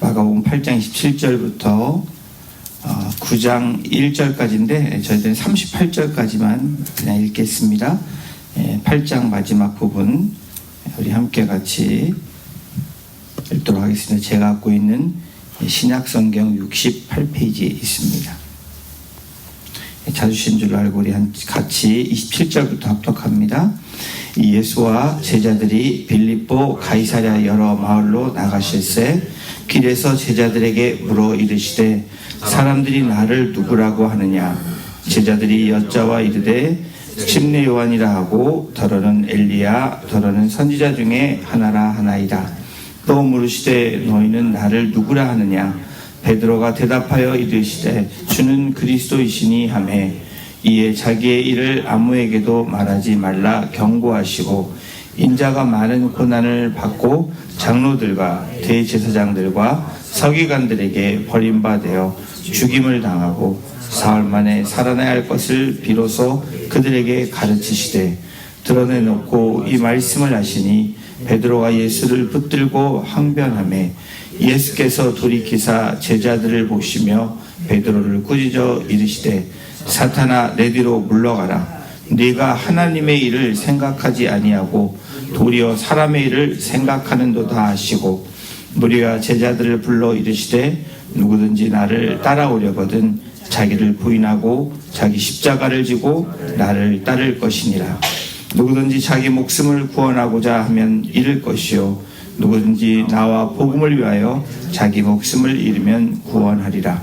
마가복음 8장 27절부터 9장 1절까지인데 저희들은 38절까지만 그냥 읽겠습니다. 8장 마지막 부분 우리 함께 같이 읽도록 하겠습니다. 제가 갖고 있는 신약 성경 68페이지에 있습니다. 찾으신 줄 알고 우리 같이 27절부터 합독합니다. 예수와 제자들이 빌립보 가이사랴 여러 마을로 나가실새 길에서 제자들에게 물어 이르시되 사람들이 나를 누구라고 하느냐? 제자들이 여자와 이르되 침례 요한이라 하고 더러는 엘리야 더러는 선지자 중에 하나라 하나이다. 또 물으시되 너희는 나를 누구라 하느냐? 베드로가 대답하여 이르시되 주는 그리스도이시니 하매 이에 자기의 일을 아무에게도 말하지 말라 경고하시고 인자가 많은 고난을 받고 장로들과 대제사장들과 서기관들에게 버림받아 죽임을 당하고 사흘 만에 살아나야 할 것을 비로소 그들에게 가르치시되 드러내놓고 이 말씀을 하시니 베드로가 예수를 붙들고 항변하며 예수께서 돌이키사 제자들을 보시며 베드로를 꾸짖어 이르시되 사탄아 내 뒤로 물러가라 네가 하나님의 일을 생각하지 아니하고 도리어 사람의 일을 생각하는도다 하시고 무리가 제자들을 불러 이르시되 누구든지 나를 따라오려거든 자기를 부인하고 자기 십자가를 지고 나를 따를 것이니라. 누구든지 자기 목숨을 구원하고자 하면 잃을 것이요. 누구든지 나와 복음을 위하여 자기 목숨을 잃으면 구원하리라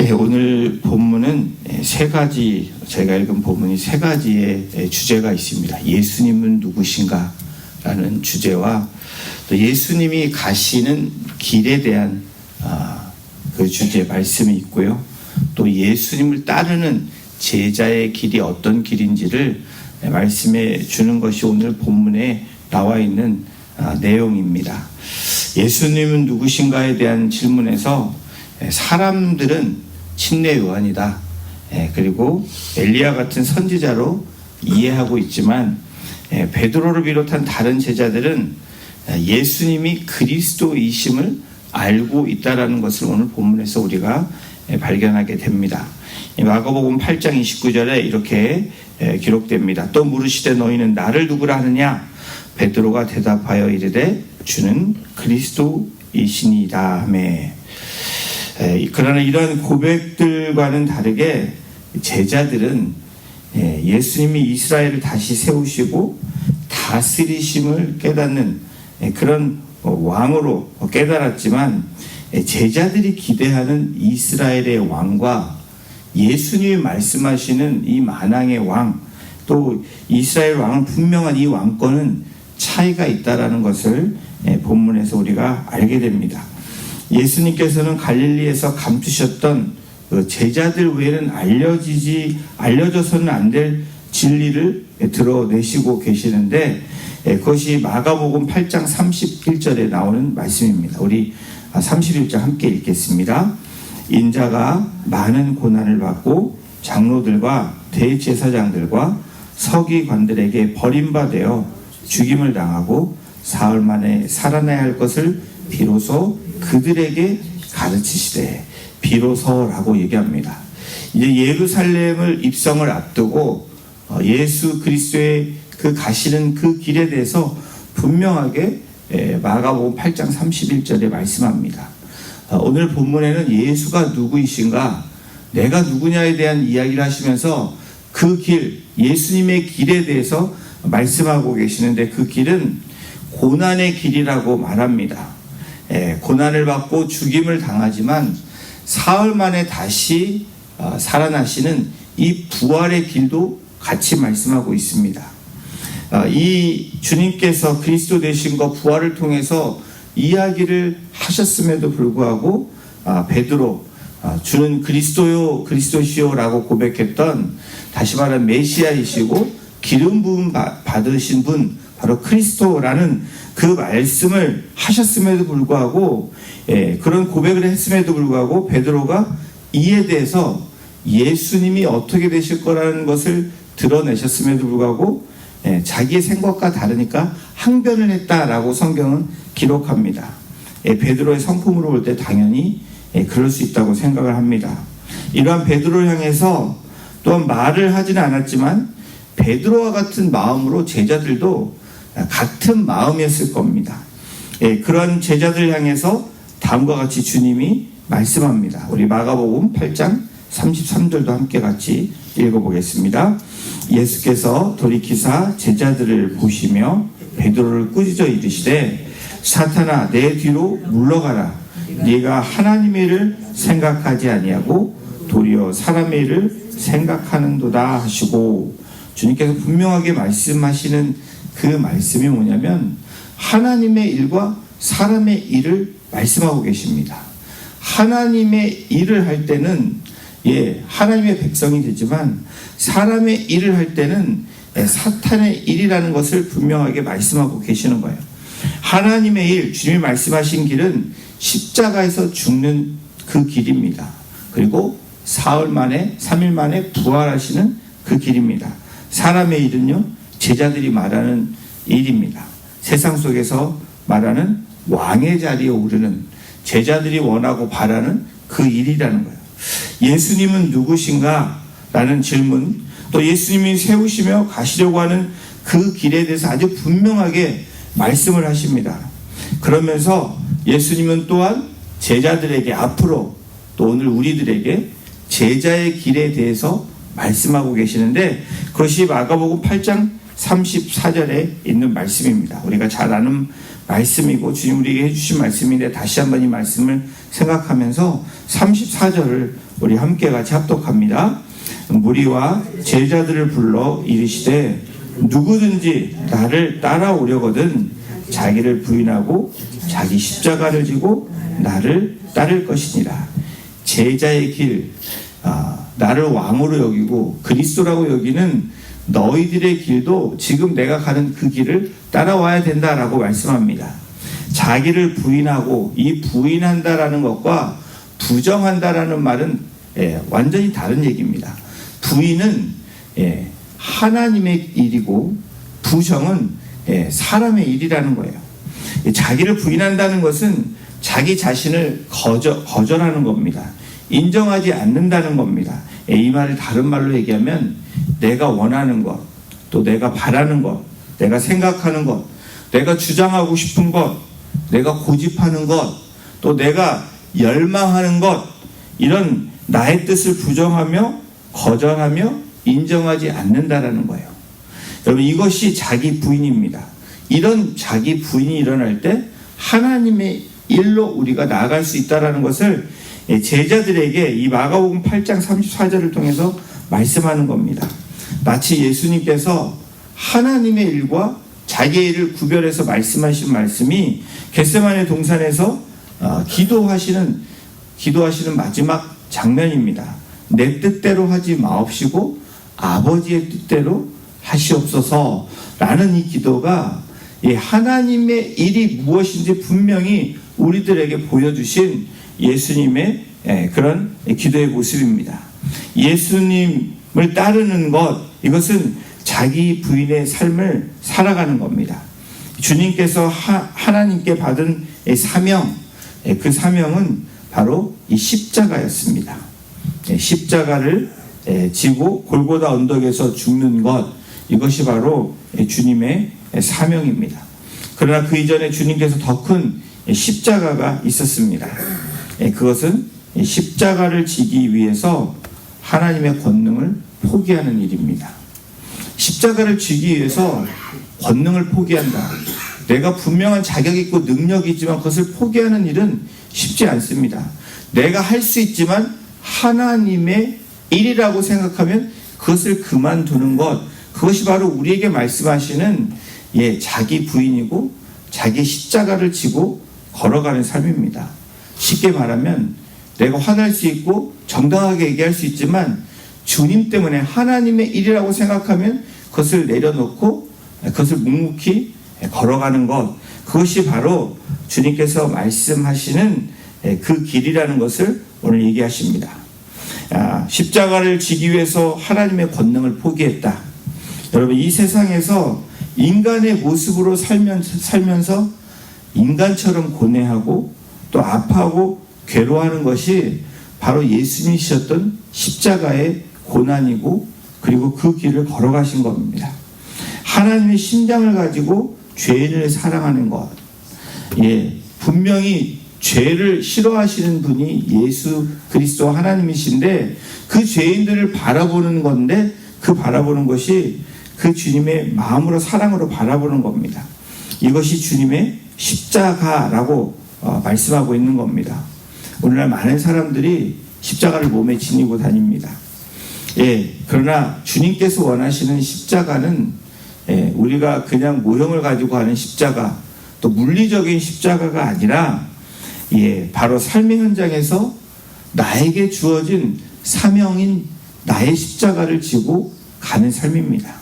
예, 오늘 본문은 세 가지 제가 읽은 본문이 세 가지의 주제가 있습니다. 예수님은 누구신가? 라는 주제와 또 예수님이 가시는 길에 대한 아, 그 주제 말씀이 있고요. 또 예수님을 따르는 제자의 길이 어떤 길인지를 말씀해 주는 것이 오늘 본문에 나와 있는 아, 내용입니다. 예수님은 누구신가에 대한 질문에서 사람들은 침례 요한이다. 그리고 엘리야 같은 선지자로 이해하고 있지만 베드로를 비롯한 다른 제자들은 예수님이 그리스도이심을 알고 있다라는 것을 오늘 본문에서 우리가 발견하게 됩니다. 마가복음 8장 29절에 이렇게 기록됩니다. 또 물으시되 너희는 나를 누구라 하느냐? 베드로가 대답하여 이르되 주는 그리스도이시니이다 하매 그러나 이러한 고백들과는 다르게 제자들은 예수님이 이스라엘을 다시 세우시고 다스리심을 깨닫는 그런 왕으로 깨달았지만 제자들이 기대하는 이스라엘의 왕과 예수님이 말씀하시는 이 만왕의 왕, 또 이스라엘 왕은 분명한 이 왕권은 차이가 있다라는 것을 본문에서 우리가 알게 됩니다. 예수님께서는 갈릴리에서 감추셨던 그 제자들 외에는 알려지지 알려져서는 안 될 진리를 드러내시고 계시는데 그것이 마가복음 8장 31절에 나오는 말씀입니다. 우리 31절 함께 읽겠습니다. 인자가 많은 고난을 받고 장로들과 대제사장들과 서기관들에게 버림받아 죽임을 당하고 사흘 만에 살아나야 할 것을 비로소 그들에게 가르치시되 비로소라고 얘기합니다. 이제 예루살렘을 입성을 앞두고 어, 예수 그리스도의 그 가시는 그 길에 대해서 분명하게 마가복음 8장 31절에 말씀합니다. 어, 오늘 본문에는 예수가 누구이신가, 내가 누구냐에 대한 이야기를 하시면서 그 길, 예수님의 길에 대해서 말씀하고 계시는데 그 길은 고난의 길이라고 말합니다. 고난을 받고 죽임을 당하지만 사흘 만에 다시 어, 살아나시는 이 부활의 길도 같이 말씀하고 있습니다. 어, 이 주님께서 그리스도 되신 것 부활을 통해서 이야기를 하셨음에도 불구하고 아, 베드로 아, 주는 그리스도요 그리스도시요라고 고백했던 다시 말하면 메시아이시고 기름 부음 바- 받으신 분 바로 그리스도라는 그 말씀을 하셨음에도 불구하고 예, 그런 고백을 했음에도 불구하고 베드로가 이에 대해서 예수님이 어떻게 되실 거라는 것을 드러내셨음에도 불구하고 예, 자기의 생각과 다르니까 항변을 했다라고 성경은 기록합니다. 예, 베드로의 성품으로 볼 때 당연히 예, 그럴 수 있다고 생각을 합니다. 이러한 베드로를 향해서 또한 말을 하지는 않았지만 베드로와 같은 마음으로 제자들도 같은 마음이었을 겁니다. 예, 그런 제자들 향해서 다음과 같이 주님이 말씀합니다. 우리 마가복음 8장 33절도 함께 같이 읽어보겠습니다. 예수께서 돌이키사 제자들을 보시며 베드로를 꾸짖어 이르시되 사탄아 내 뒤로 물러가라 네가 하나님의 일을 생각하지 아니하고 도리어 사람의 일을 생각하는도다 하시고 주님께서 분명하게 말씀하시는 그 말씀이 뭐냐면 하나님의 일과 사람의 일을 말씀하고 계십니다. 하나님의 일을 할 때는 예, 하나님의 백성이 되지만 사람의 일을 할 때는 예, 사탄의 일이라는 것을 분명하게 말씀하고 계시는 거예요. 하나님의 일, 주님이 말씀하신 길은 십자가에서 죽는 그 길입니다. 그리고 사흘 만에, 3일 만에 부활하시는 그 길입니다. 사람의 일은요, 제자들이 말하는 일입니다. 세상 속에서 말하는 왕의 자리에 오르는 제자들이 원하고 바라는 그 일이라는 거예요. 예수님은 누구신가? 라는 질문, 또 예수님이 세우시며 가시려고 하는 그 길에 대해서 아주 분명하게 말씀을 하십니다. 그러면서 예수님은 또한 제자들에게 앞으로 또 오늘 우리들에게 제자의 길에 대해서 말씀하고 계시는데 그것이 마가복음 8장 34절에 있는 말씀입니다. 우리가 잘 아는 말씀이고 주님 우리에게 해주신 말씀인데 다시 한번 이 말씀을 생각하면서 34절을 우리 함께 같이 합독합니다. 무리와 제자들을 불러 이르시되 누구든지 나를 따라오려거든 자기를 부인하고 자기 십자가를 지고 나를 따를 것이니라. 제자의 길, 아, 나를 왕으로 여기고 그리스도라고 여기는 너희들의 길도 지금 내가 가는 그 길을 따라와야 된다라고 말씀합니다. 자기를 부인하고 이 부인한다라는 것과 부정한다라는 말은 예, 완전히 다른 얘기입니다. 부인은 예, 하나님의 일이고 부정은 예, 사람의 일이라는 거예요. 예, 자기를 부인한다는 것은 자기 자신을 거절, 거절하는 겁니다. 인정하지 않는다는 겁니다. 예, 이 말을 다른 말로 얘기하면 내가 원하는 것, 또 내가 바라는 것, 내가 생각하는 것, 내가 주장하고 싶은 것, 내가 고집하는 것, 또 내가 열망하는 것, 이런 나의 뜻을 부정하며 거절하며 인정하지 않는다라는 거예요. 여러분 이것이 자기 부인입니다. 이런 자기 부인이 일어날 때 하나님의 일로 우리가 나아갈 수 있다라는 것을 제자들에게 이 마가복음 8장 34절을 통해서 말씀하는 겁니다. 마치 예수님께서 하나님의 일과 자기의 일을 구별해서 말씀하신 말씀이 겟세마네 동산에서 어, 기도하시는 기도하시는 마지막 장면입니다. 내 뜻대로 하지 마옵시고 아버지의 뜻대로 하시옵소서라는 이 기도가 이 하나님의 일이 무엇인지 분명히 우리들에게 보여주신 예수님의 예, 그런 기도의 모습입니다. 예수님을 따르는 것 이것은 자기 부인의 삶을 살아가는 겁니다. 주님께서 하, 하나님께 받은 이 사명 예, 그 사명은 바로 이 십자가였습니다. 예, 십자가를 예, 지고 골고다 언덕에서 죽는 것 이것이 바로 예, 주님의 사명입니다. 그러나 그 이전에 주님께서 더 큰 십자가가 있었습니다. 예, 그것은 이 십자가를 지기 위해서 하나님의 권능을 포기하는 일입니다. 십자가를 지기 위해서 권능을 포기한다. 내가 분명한 자격 있고 능력이 있지만 그것을 포기하는 일은 쉽지 않습니다. 내가 할 수 있지만 하나님의 일이라고 생각하면 그것을 그만두는 것, 그것이 바로 우리에게 말씀하시는 예, 자기 부인이고 자기 십자가를 지고 걸어가는 삶입니다. 쉽게 말하면 내가 화날 수 있고 정당하게 얘기할 수 있지만 주님 때문에 하나님의 일이라고 생각하면 그것을 내려놓고 그것을 묵묵히 걸어가는 것 그것이 바로 주님께서 말씀하시는 그 길이라는 것을 오늘 얘기하십니다. 아, 십자가를 지기 위해서 하나님의 권능을 포기했다. 여러분 이 세상에서 인간의 모습으로 살면서, 살면서 인간처럼 고뇌하고 또 아파하고 괴로워하는 것이 바로 예수님이셨던 십자가의 고난이고 그리고 그 길을 걸어가신 겁니다. 하나님의 심장을 가지고 죄인을 사랑하는 것. 예, 분명히 죄를 싫어하시는 분이 예수 그리스도 하나님이신데 그 죄인들을 바라보는 건데 그 바라보는 것이 그 주님의 마음으로 사랑으로 바라보는 겁니다. 이것이 주님의 십자가라고 어, 말씀하고 있는 겁니다. 오늘날 많은 사람들이 십자가를 몸에 지니고 다닙니다. 예, 그러나 주님께서 원하시는 십자가는 예, 우리가 그냥 모형을 가지고 하는 십자가, 또 물리적인 십자가가 아니라 예, 바로 삶의 현장에서 나에게 주어진 사명인 나의 십자가를 지고 가는 삶입니다.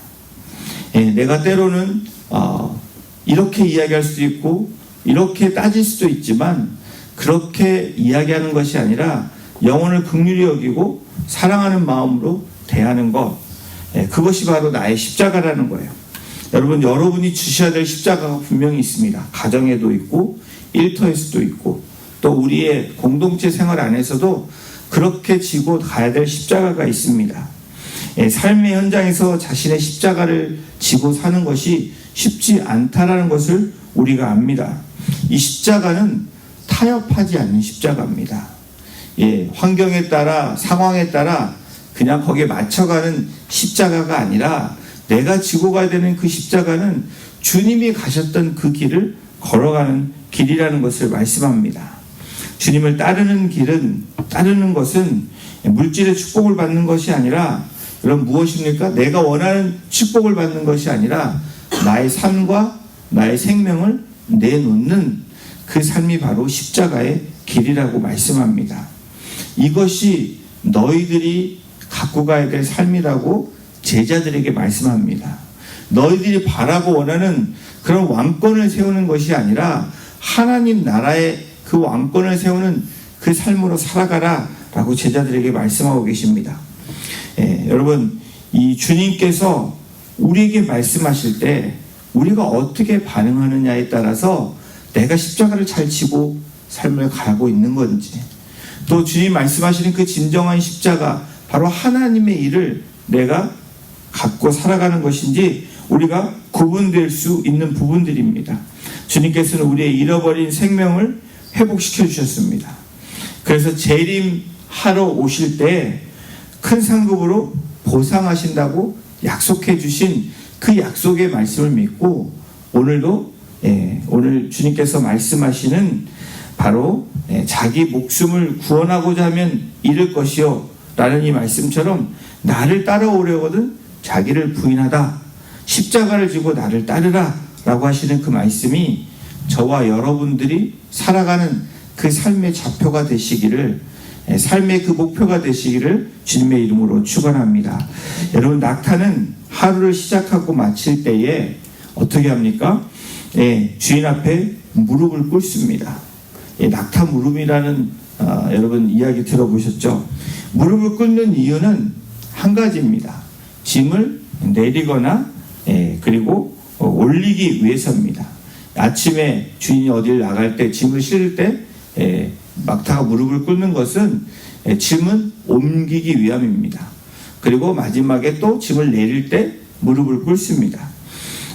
예, 내가 때로는 어, 이렇게 이야기할 수도 있고 이렇게 따질 수도 있지만 그렇게 이야기하는 것이 아니라 영혼을 극률히 여기고 사랑하는 마음으로 대하는 것 예, 그것이 바로 나의 십자가라는 거예요. 여러분 여러분이 주셔야 될 십자가가 분명히 있습니다. 가정에도 있고 일터에서도 있고 또 우리의 공동체 생활 안에서도 그렇게 지고 가야 될 십자가가 있습니다. 예, 삶의 현장에서 자신의 십자가를 지고 사는 것이 쉽지 않다라는 것을 우리가 압니다. 이 십자가는 타협하지 않는 십자가입니다. 예, 환경에 따라 상황에 따라 그냥 거기에 맞춰가는 십자가가 아니라 내가 지고 가야 되는 그 십자가는 주님이 가셨던 그 길을 걸어가는 길이라는 것을 말씀합니다. 주님을 따르는 길은 따르는 것은 물질의 축복을 받는 것이 아니라 그럼 무엇입니까? 내가 원하는 축복을 받는 것이 아니라 나의 삶과 나의 생명을 내놓는 그 삶이 바로 십자가의 길이라고 말씀합니다. 이것이 너희들이 갖고 가야 될 삶이라고 제자들에게 말씀합니다. 너희들이 바라고 원하는 그런 왕권을 세우는 것이 아니라 하나님 나라의 그 왕권을 세우는 그 삶으로 살아가라 라고 제자들에게 말씀하고 계십니다. 예, 여러분, 이 주님께서 우리에게 말씀하실 때 우리가 어떻게 반응하느냐에 따라서 내가 십자가를 잘 지고 삶을 가고 있는 건지 또 주님 말씀하시는 그 진정한 십자가 바로 하나님의 일을 내가 갖고 살아가는 것인지 우리가 구분될 수 있는 부분들입니다. 주님께서는 우리의 잃어버린 생명을 회복시켜 주셨습니다. 그래서 재림하러 오실 때 큰 상급으로 보상하신다고 약속해 주신 그 약속의 말씀을 믿고 오늘도 예, 오늘 주님께서 말씀하시는 바로 예, 자기 목숨을 구원하고자 하면 잃을 것이요 라는 이 말씀처럼 나를 따라오려거든 자기를 부인하다 십자가를 지고 나를 따르라 라고 하시는 그 말씀이 저와 여러분들이 살아가는 그 삶의 좌표가 되시기를 예, 삶의 그 목표가 되시기를 주님의 이름으로 축원합니다. 여러분 낙타는 하루를 시작하고 마칠 때에 어떻게 합니까? 예, 주인 앞에 무릎을 꿇습니다. 예, 낙타 무릎이라는 어, 여러분 이야기 들어보셨죠? 무릎을 꿇는 이유는 한 가지입니다. 짐을 내리거나 예, 그리고 어, 올리기 위해서입니다. 아침에 주인이 어디를 나갈 때 짐을 실을 때 예, 막타가 무릎을 꿇는 것은 예, 짐은 옮기기 위함입니다. 그리고 마지막에 또 짐을 내릴 때 무릎을 꿇습니다.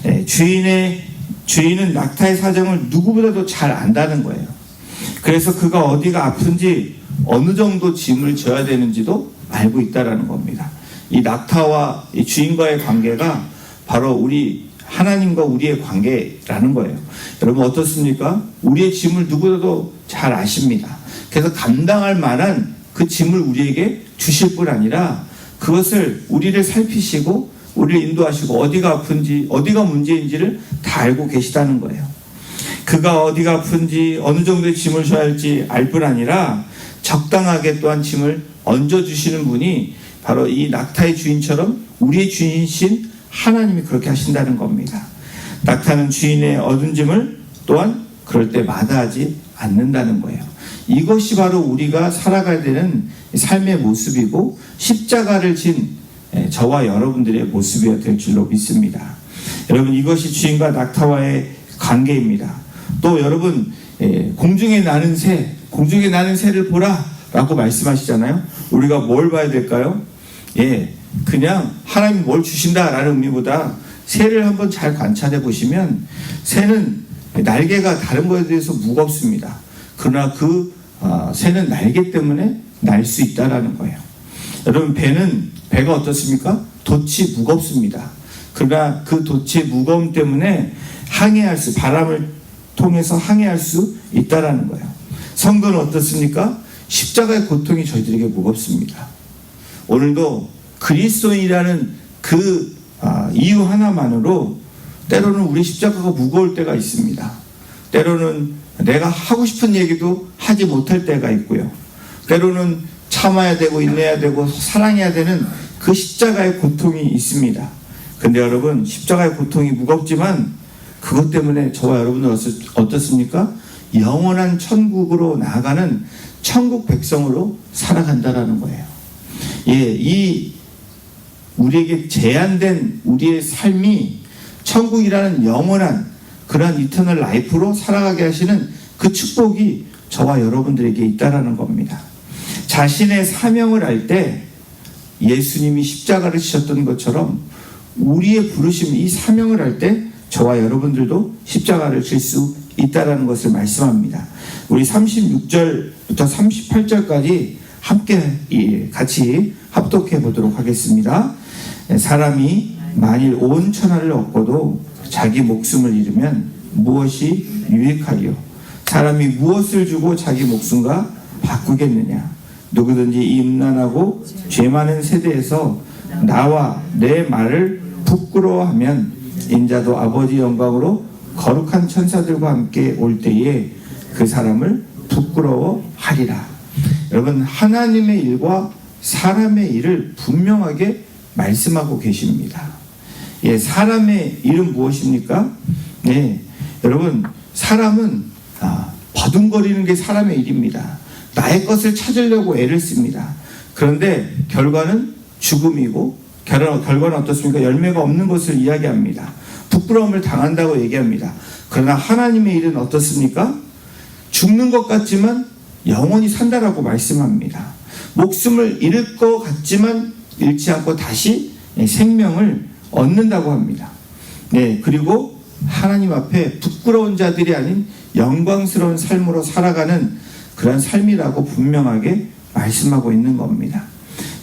예, 주인의 주인은 낙타의 사정을 누구보다도 잘 안다는 거예요. 그래서 그가 어디가 아픈지 어느 정도 짐을 져야 되는지도 알고 있다라는 겁니다. 이 낙타와 이 주인과의 관계가 바로 우리 하나님과 우리의 관계라는 거예요. 여러분 어떻습니까? 우리의 짐을 누구라도 잘 아십니다. 그래서 감당할 만한 그 짐을 우리에게 주실 뿐 아니라 그것을 우리를 살피시고 우리를 인도하시고 어디가 아픈지 어디가 문제인지를 다 알고 계시다는 거예요. 그가 어디가 아픈지 어느 정도의 짐을 져야 할지 알 뿐 아니라 적당하게 또한 짐을 얹어 주시는 분이 바로 이 낙타의 주인처럼 우리의 주인이신 하나님이 그렇게 하신다는 겁니다. 낙타는 주인의 얻은 짐을 또한 그럴 때 마다하지 않는다는 거예요. 이것이 바로 우리가 살아가야 되는 삶의 모습이고 십자가를 진 예, 저와 여러분들의 모습이어야 될 줄로 믿습니다. 여러분 이것이 주인과 낙타와의 관계입니다. 또 여러분 예, 공중에 나는 새, 공중에 나는 새를 보라라고 말씀하시잖아요. 우리가 뭘 봐야 될까요? 예, 그냥 하나님 뭘 주신다라는 의미보다 새를 한번 잘 관찰해 보시면 새는 날개가 다른 것에 대해서 무겁습니다. 그러나 그 아, 새는 날개 때문에 날 수 있다라는 거예요. 여러분 배는 배가 어떻습니까? 돛이 무겁습니다. 그러나 그 돛의 무거움 때문에 항해할 수 바람을 통해서 항해할 수 있다라는 거예요. 성도는 어떻습니까? 십자가의 고통이 저희들에게 무겁습니다. 오늘도 그리스도인이라는 그 아, 이유 하나만으로 때로는 우리 십자가가 무거울 때가 있습니다. 때로는 내가 하고 싶은 얘기도 하지 못할 때가 있고요. 때로는 참아야 되고 인내해야 되고 사랑해야 되는 그 십자가의 고통이 있습니다. 근데 여러분 십자가의 고통이 무겁지만 그것 때문에 저와 여러분은 어떻습니까? 영원한 천국으로 나아가는 천국 백성으로 살아간다라는 거예요. 예, 이 우리에게 제한된 우리의 삶이 천국이라는 영원한 그러한 이터널 라이프로 살아가게 하시는 그 축복이 저와 여러분들에게 있다라는 겁니다. 자신의 사명을 알 때 예수님이 십자가를 지셨던 것처럼 우리의 부르심, 이 사명을 할 때 저와 여러분들도 십자가를 질 수 있다라는 것을 말씀합니다. 우리 36절부터 38절까지 함께 같이 합독해 보도록 하겠습니다. 사람이 만일 온 천하를 얻고도 자기 목숨을 잃으면 무엇이 유익하리요? 사람이 무엇을 주고 자기 목숨과 바꾸겠느냐? 누구든지 이 음란하고 죄 많은 세대에서 나와 내 말을 부끄러워하면 인자도 아버지 영광으로 거룩한 천사들과 함께 올 때에 그 사람을 부끄러워하리라. 여러분 하나님의 일과 사람의 일을 분명하게 말씀하고 계십니다. 예, 사람의 일은 무엇입니까? 네, 여러분 사람은 아, 버둥거리는 게 사람의 일입니다. 나의 것을 찾으려고 애를 씁니다. 그런데 결과는 죽음이고 결과는 어떻습니까? 열매가 없는 것을 이야기합니다. 부끄러움을 당한다고 얘기합니다. 그러나 하나님의 일은 어떻습니까? 죽는 것 같지만 영원히 산다라고 말씀합니다. 목숨을 잃을 것 같지만 잃지 않고 다시 생명을 얻는다고 합니다. 네, 그리고 하나님 앞에 부끄러운 자들이 아닌 영광스러운 삶으로 살아가는 그런 삶이라고 분명하게 말씀하고 있는 겁니다.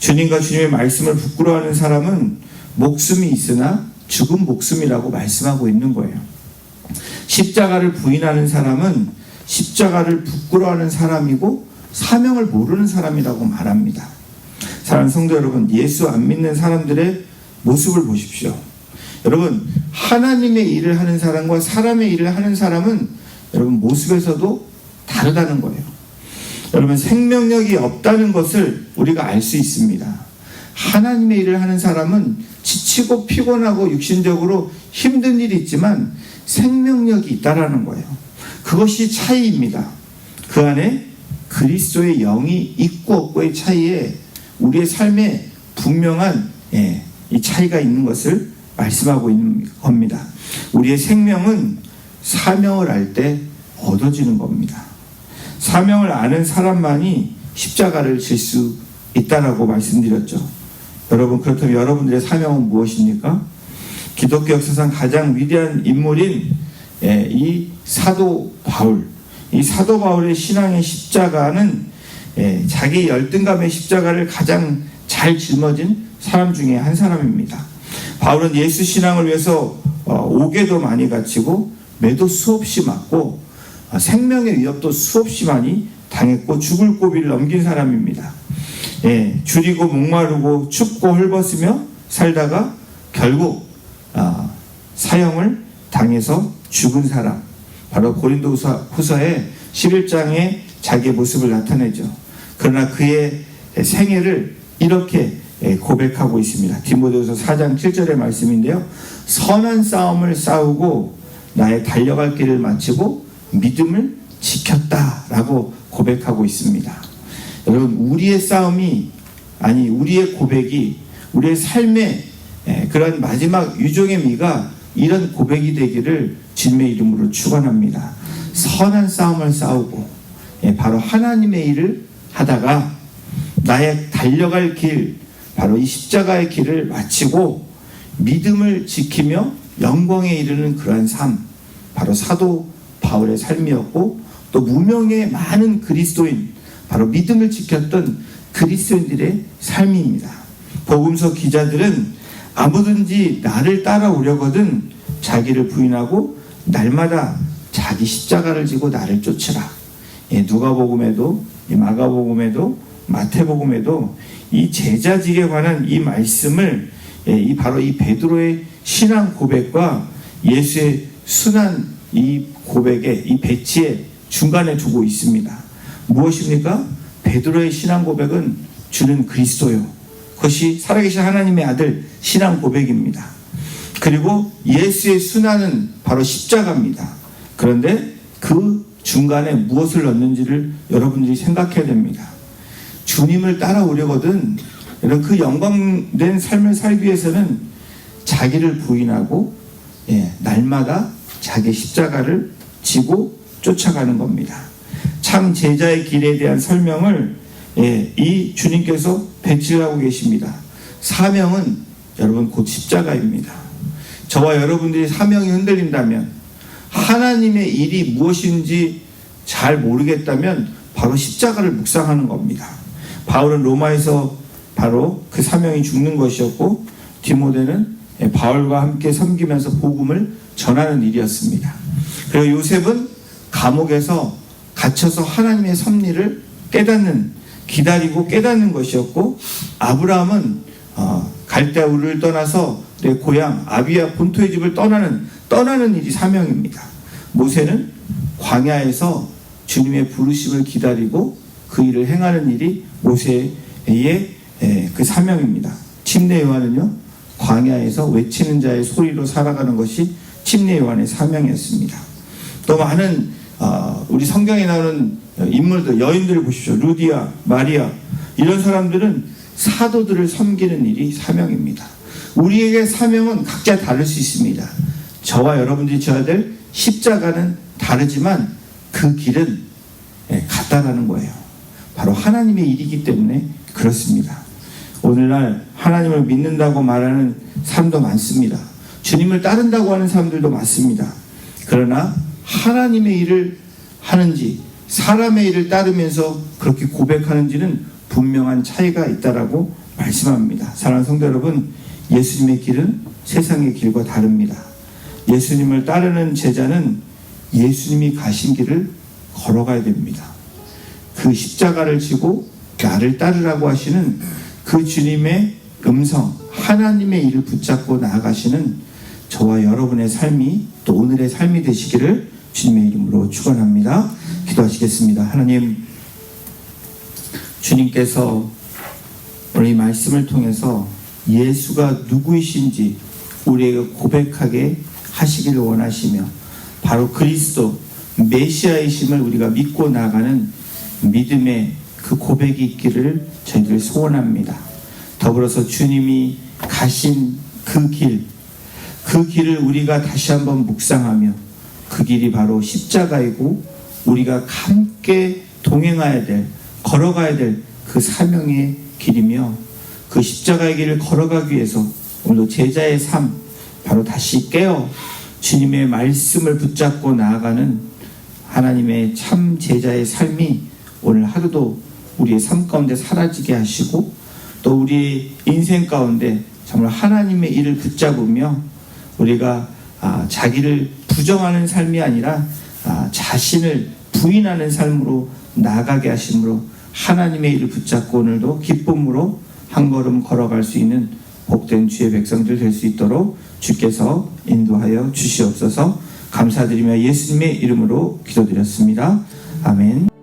주님과 주님의 말씀을 부끄러워하는 사람은 목숨이 있으나 죽은 목숨이라고 말씀하고 있는 거예요. 십자가를 부인하는 사람은 십자가를 부끄러워하는 사람이고 사명을 모르는 사람이라고 말합니다. 사랑하는 성도 여러분, 예수 안 믿는 사람들의 모습을 보십시오. 여러분, 하나님의 일을 하는 사람과 사람의 일을 하는 사람은 여러분 모습에서도 다르다는 거예요. 여러분 생명력이 없다는 것을 우리가 알 수 있습니다. 하나님의 일을 하는 사람은 지치고 피곤하고 육신적으로 힘든 일이 있지만 생명력이 있다라는 거예요. 그것이 차이입니다. 그 안에 그리스도의 영이 있고 없고의 차이에 우리의 삶에 분명한 예, 이 차이가 있는 것을 말씀하고 있는 겁니다. 우리의 생명은 사명을 알 때 얻어지는 겁니다. 사명을 아는 사람만이 십자가를 질 수 있다라고 말씀드렸죠. 여러분 그렇다면 여러분들의 사명은 무엇입니까? 기독교 역사상 가장 위대한 인물인 예, 이 사도 바울, 이 사도 바울의 신앙의 십자가는 예, 자기 열등감의 십자가를 가장 잘 짊어진 사람 중에 한 사람입니다. 바울은 예수 신앙을 위해서 어, 옥에도 많이 갇히고 매도 수없이 맞고 아, 생명의 위협도 수없이 많이 당했고 죽을 고비를 넘긴 사람입니다. 예, 줄이고 목마르고 춥고 헐벗으며 살다가 결국 아, 사형을 당해서 죽은 사람 바로 고린도 후서의 11장에 자기의 모습을 나타내죠. 그러나 그의 생애를 이렇게 고백하고 있습니다. 디모데후서 4장 7절의 말씀인데요. 선한 싸움을 싸우고 나의 달려갈 길을 마치고 믿음을 지켰다라고 고백하고 있습니다. 여러분 우리의 싸움이 아니 우리의 고백이 우리의 삶의 예, 그런 마지막 유종의 미가 이런 고백이 되기를 주님의 이름으로 축원합니다. 선한 싸움을 싸우고 예, 바로 하나님의 일을 하다가 나의 달려갈 길 바로 이 십자가의 길을 마치고 믿음을 지키며 영광에 이르는 그러한 삶 바로 사도 바울의 삶이었고 또 무명의 많은 그리스도인 바로 믿음을 지켰던 그리스도인들의 삶입니다. 복음서 기자들은 아무든지 나를 따라오려거든 자기를 부인하고 날마다 자기 십자가를 지고 나를 쫓으라. 예, 누가복음에도 이 마가복음에도 마태복음에도 이 제자직에 관한 이 말씀을 예, 이 바로 이 베드로의 신앙 고백과 예수의 순한 이 고백의 이 배치의 중간에 두고 있습니다. 무엇입니까? 베드로의 신앙 고백은 주는 그리스도요. 그것이 살아계신 하나님의 아들 신앙 고백입니다. 그리고 예수의 순환은 바로 십자가입니다. 그런데 그 중간에 무엇을 넣는지를 여러분들이 생각해야 됩니다. 주님을 따라오려거든 이런 그 영광된 삶을 살기 위해서는 자기를 부인하고 예, 날마다 자기 십자가를 지고 쫓아가는 겁니다. 참 제자의 길에 대한 설명을 예, 이 주님께서 배치하고 계십니다. 사명은 여러분 곧 십자가입니다. 저와 여러분들이 사명이 흔들린다면 하나님의 일이 무엇인지 잘 모르겠다면 바로 십자가를 묵상하는 겁니다. 바울은 로마에서 바로 그 사명이 죽는 것이었고 디모데는 예, 바울과 함께 섬기면서 복음을 전하는 일이었습니다. 그리고 요셉은 감옥에서 갇혀서 하나님의 섭리를 깨닫는 기다리고 깨닫는 것이었고 아브라함은 어, 갈대우를 떠나서 내 고향 아비야 본토의 집을 떠나는 떠나는 일이 사명입니다. 모세는 광야에서 주님의 부르심을 기다리고 그 일을 행하는 일이 모세의 에, 그 사명입니다. 침례 요한은요 광야에서 외치는 자의 소리로 살아가는 것이 침례 요한의 사명이었습니다. 또 많은 어, 우리 성경에 나오는 인물들 여인들 보십시오 루디아 마리아 이런 사람들은 사도들을 섬기는 일이 사명입니다. 우리에게 사명은 각자 다를 수 있습니다. 저와 여러분들이 져야 될 십자가는 다르지만 그 길은 예, 같다라는 거예요. 바로 하나님의 일이기 때문에 그렇습니다. 오늘날 하나님을 믿는다고 말하는 사람도 많습니다. 주님을 따른다고 하는 사람들도 많습니다. 그러나 하나님의 일을 하는지 사람의 일을 따르면서 그렇게 고백하는지는 분명한 차이가 있다라고 말씀합니다. 사랑하는 성도 여러분, 예수님의 길은 세상의 길과 다릅니다. 예수님을 따르는 제자는 예수님이 가신 길을 걸어가야 됩니다. 그 십자가를 지고 나를 따르라고 하시는 그 주님의 음성, 하나님의 일을 붙잡고 나아가시는 저와 여러분의 삶이 또 오늘의 삶이 되시기를 주님의 이름으로 축원합니다. 기도하시겠습니다. 하나님 주님께서 오늘 이 말씀을 통해서 예수가 누구이신지 우리에게 고백하게 하시기를 원하시며 바로 그리스도 메시아이심을 우리가 믿고 나가는 믿음의 그 고백이 있기를 저희들 소원합니다. 더불어서 주님이 가신 그 길, 그 길을 우리가 다시 한번 묵상하며 그 길이 바로 십자가이고 우리가 함께 동행해야 될, 걸어가야 될 그 사명의 길이며 그 십자가의 길을 걸어가기 위해서 오늘도 제자의 삶 바로 다시 깨어 주님의 말씀을 붙잡고 나아가는 하나님의 참 제자의 삶이 오늘 하루도 우리의 삶 가운데 사라지게 하시고 또 우리 인생 가운데 정말 하나님의 일을 붙잡으며 우리가 아, 자기를 부정하는 삶이 아니라 아, 자신을 부인하는 삶으로 나가게 하심으로 하나님의 일을 붙잡고 오늘도 기쁨으로 한 걸음 걸어갈 수 있는 복된 주의 백성들 될 수 있도록 주께서 인도하여 주시옵소서 감사드리며 예수님의 이름으로 기도드렸습니다. 아멘.